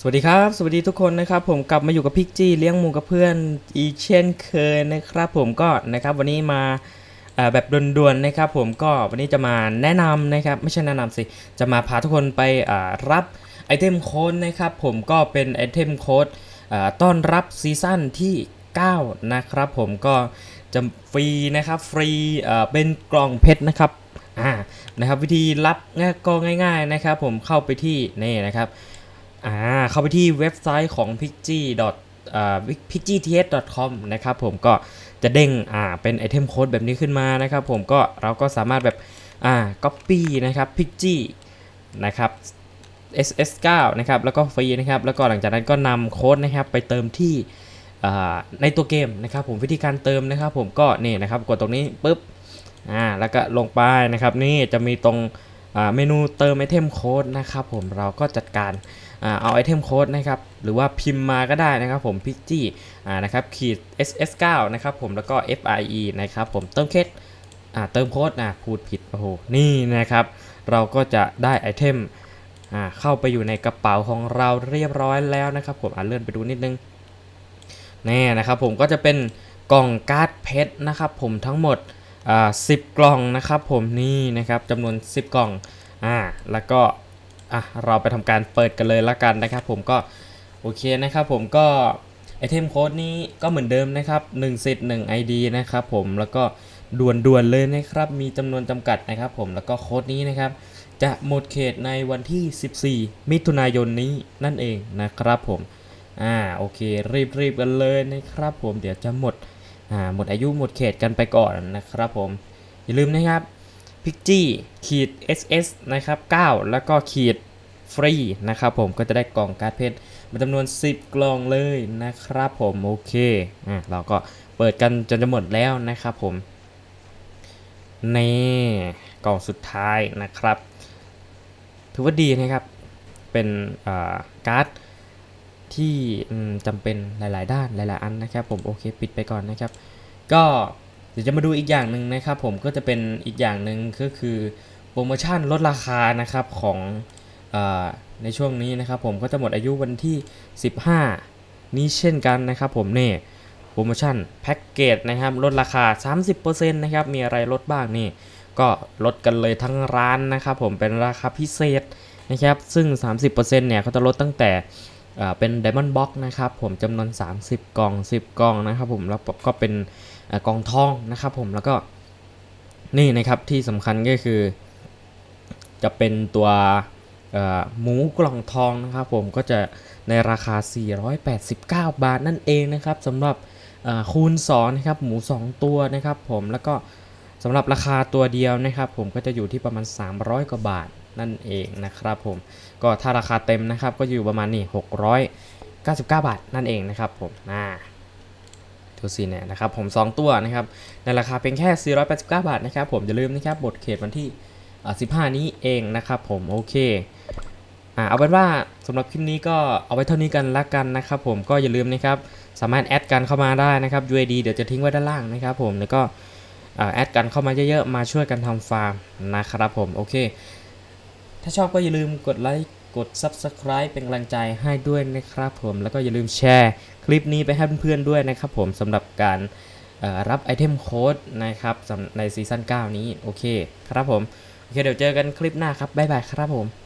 สวัสดีครับ สวัสดีทุกคนนะครับ ผมกลับมาอยู่กับพิกจี้เลี้ยงมูกับเพื่อนอีกเช่นเคยนะครับผมก็นะครับวันนี้มาแบบด่วนๆนะครับ ผมก็วันนี้จะมาแนะนำนะครับไม่ใช่แนะนำสิจะมาพาทุกคนไปรับไอเทมโค้ดนะครับผมก็เป็นไอเทมโค้ดต้อนรับซีซั่นที่ 9 นะครับผมก็จะฟรีนะครับฟรีเป็นกล่องเพชรนะครับอ่านะครับวิธีรับก็ง่ายๆนะครับผมเข้าไปที่นี่นะครับ อ่าเข้าไปที่เว็บไซต์ของ p i g g p i g g t h com นะครับผมก็จะเด้งอ่าเป็นไอเทมโค้ดแบบนี้ขึ้นมานะครับผมก็เราก็สามารถแบบอ่า copy นะครับ p i g g นะครับ SS9 นะครับแล้วก็ฟรีนะครับแล้วก็หลังจากนั้นก็นำโค้ดนะครับไปเติมที่ในตัวเกมนะครับผมวิธีการเติมนะครับผมก็นี่นะครับกดตรงนี้ปุ๊บอ่าแล้วก็ลงไปนะครับนี่จะมีตรงเมนูเติมไอเทมโค้ดนะครับผมเราก็จัดการอ เอาไอเทมโค้ดนะครับหรือว่าพิมพ์มาก็ได้นะครับผมพิกจี้นะครับขีด ss9 นะครับผมแล้วก็ fie นะครับผมเติมเคสอ่าเติมโค้ดนะพูดผิดโอ้โหนี่นะครับ เราก็จะได้ไอเทมอ่าเข้าไปอยู่ในกระเป๋าของเราเรียบร้อยแล้วนะครับผมอ่าเลื่อนไปดูนิดนึงนี่นะครับผมก็จะเป็นกล่องการ์ดเพชรนะครับผมทั้งหมดอ่า10กล่องนะครับผมนี่นะครับจำนวน 10 กล่องอ่าแล้วก็ อะเราไปทำการเปิดกันเลยละกันนะครับ ผมก็โอเคนะครับ ผมก็ไอเทมโค้ดนี้ก็เหมือนเดิมนะครับ1สิทธิ์1 ID นะครับผมแล้วก็ด่วนๆเลยนะครับ มีจำนวนจำกัดนะครับ ผมแล้วก็โค้ดนี้นะครับ จะหมดเขตในวันที่ 14 มิถุนายนนี้นั่นเองนะครับผมอ่าโอเค รีบๆกันเลยนะครับ ผมเดี๋ยวจะหมดอ่าหมดอายุหมดเขตกันไปก่อนนะครับ ผมอย่าลืมนะครับ พิกจี้ขีด ss นะครับ9แล้วก็ขีดฟรีนะครับผมก็จะได้กล่องการ์ดเพชรมาจำนวน 10 กล่องเลยนะครับผมโอเคอะเราก็เปิดกันจนจะหมดแล้วนะครับผมนี่กล่องสุดท้ายนะครับ ถือว่าดีนะครับ เป็นอ่าการ์ดที่จำเป็นหลาย ๆ ด้านหลาย ๆ อันนะครับ ผมโอเค ปิดไปก่อนนะครับ ก็ ดี๋ยวจะมาดูอีกอย่างหนึ่งนะครับผมก็จะเป็นอีกอย่างหนึ่งก็คือโปรโมชั่นลดราคานะครับของอในช่วงนี้นะครับผมก็จะหมดอายุวันที่ 15 นี้เช่นกันนะครับผมนี่โปรโมชั่นแพ็กเกจนะครับลดราคา 30%นะครับมีอะไรลดบ้างนี่ก็ลดกันเลยทั้งร้านนะครับผมเป็นราคาพิเศษนะครับซึ่ง 30%เนี่ยเขาจะลดตั้งแต่เป็น Diamond Box นะครับผมจำนวน 30 กล่อง 10 กล่องนะครับผมแล้วก็เป็น กองทองนะครับผมแล้วก็นี่นะครับที่สำคัญก็คือ จะเป็นตัวหมูกล่องทองนะครับผมก็จะในราคา 489 บาทนั่นเองนะครับสำหรับคูณ2นะครับหมู 2 ตัวนะครับผมแล้วก็สำหรับราคาตัวเดียวนะครับ ผมก็จะอยู่ที่ประมาณ 300 กว่าบาทนั่นเองนะครับผมก็ถ้าราคาเต็มนะครับก็อยู่ประมาณนี่699 บาทนั่นเองนะครับผมอ่า ดูสิเนี่ยนะครับผม 2 ตัวนะครับในราคาเพียงแค่ 489 บาทนะครับผมอย่าลืมนะครับบทเขตวันที่15 นี้เองนะครับผมโอเคอ่าเอาเป็นว่าสำหรับคลิปนี้ก็เอาไว้เท่านี้กันละกันนะครับผมก็อย่าลืมนะครับสามารถแอดกันเข้ามาได้นะครับ UID เดี๋ยวจะทิ้งไว้ด้านล่างนะครับผมแล้วก็แอดกันเข้ามาเยอะๆมาช่วยกันทำฟาร์มนะครับผมโอเค ถ้าชอบก็อย่าลืมกดไลค์ กด Subscribe เป็นกำลังใจให้ด้วยนะครับผมแล้วก็อย่าลืมแชร์คลิปนี้ไปให้เพื่อนๆด้วยนะครับผมสำหรับการรับไอเทมโค้ดนะครับสำในซีซั่น9 นี้ โอเคครับผม โอเค เดี๋ยวเจอกันคลิปหน้าครับ บ๊ายบายครับผม